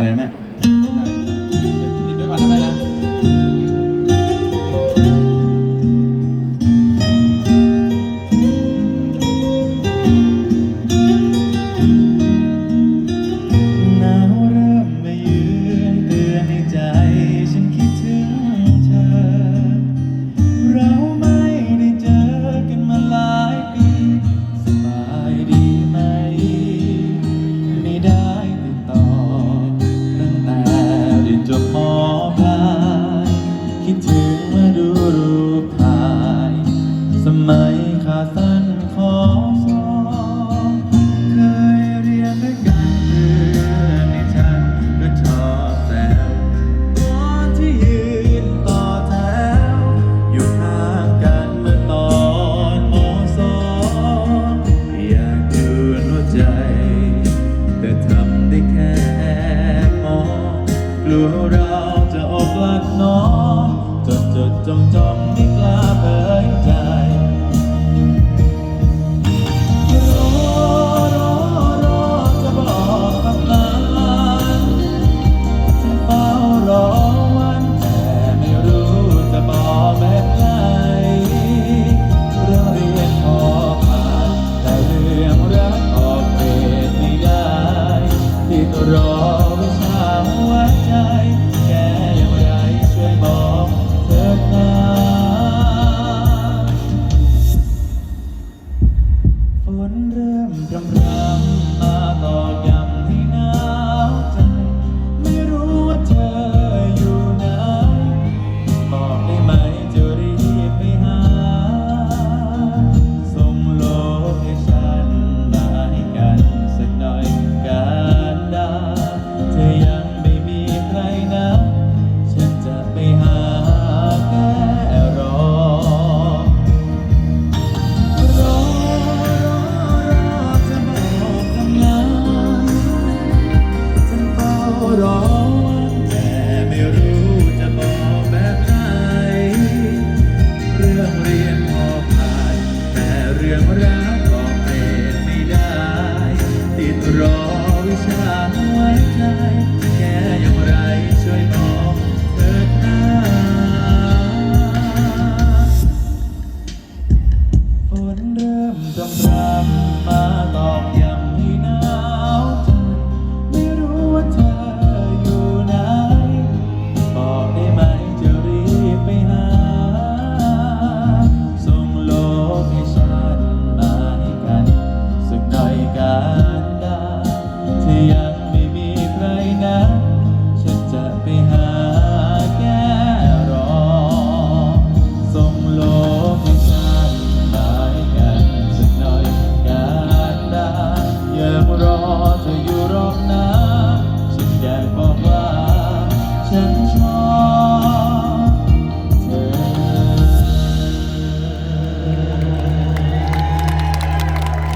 อะไรนะ ขาสั้นขอสองเคยเรียนด้วยกันเรื่องในฉันก็ชอบแซวตอนที่ยืนต่อแถว อยู่ข้างกันเมื่อตอนมสองอยากยืนหัวใจ แต่ทำได้แค่มองกลัวเราจะอกหลักน้องจดจดจ้องจ้องไม่กล้า หั ร้อนแต่ไม่รู้จะบอกแบบไหน เรื่องเรียนพอผ่าน แต่เรื่องรักก็เป็นไม่ได้ ติดรอวิชาหัวใจ แกอย่างไรช่วยบอก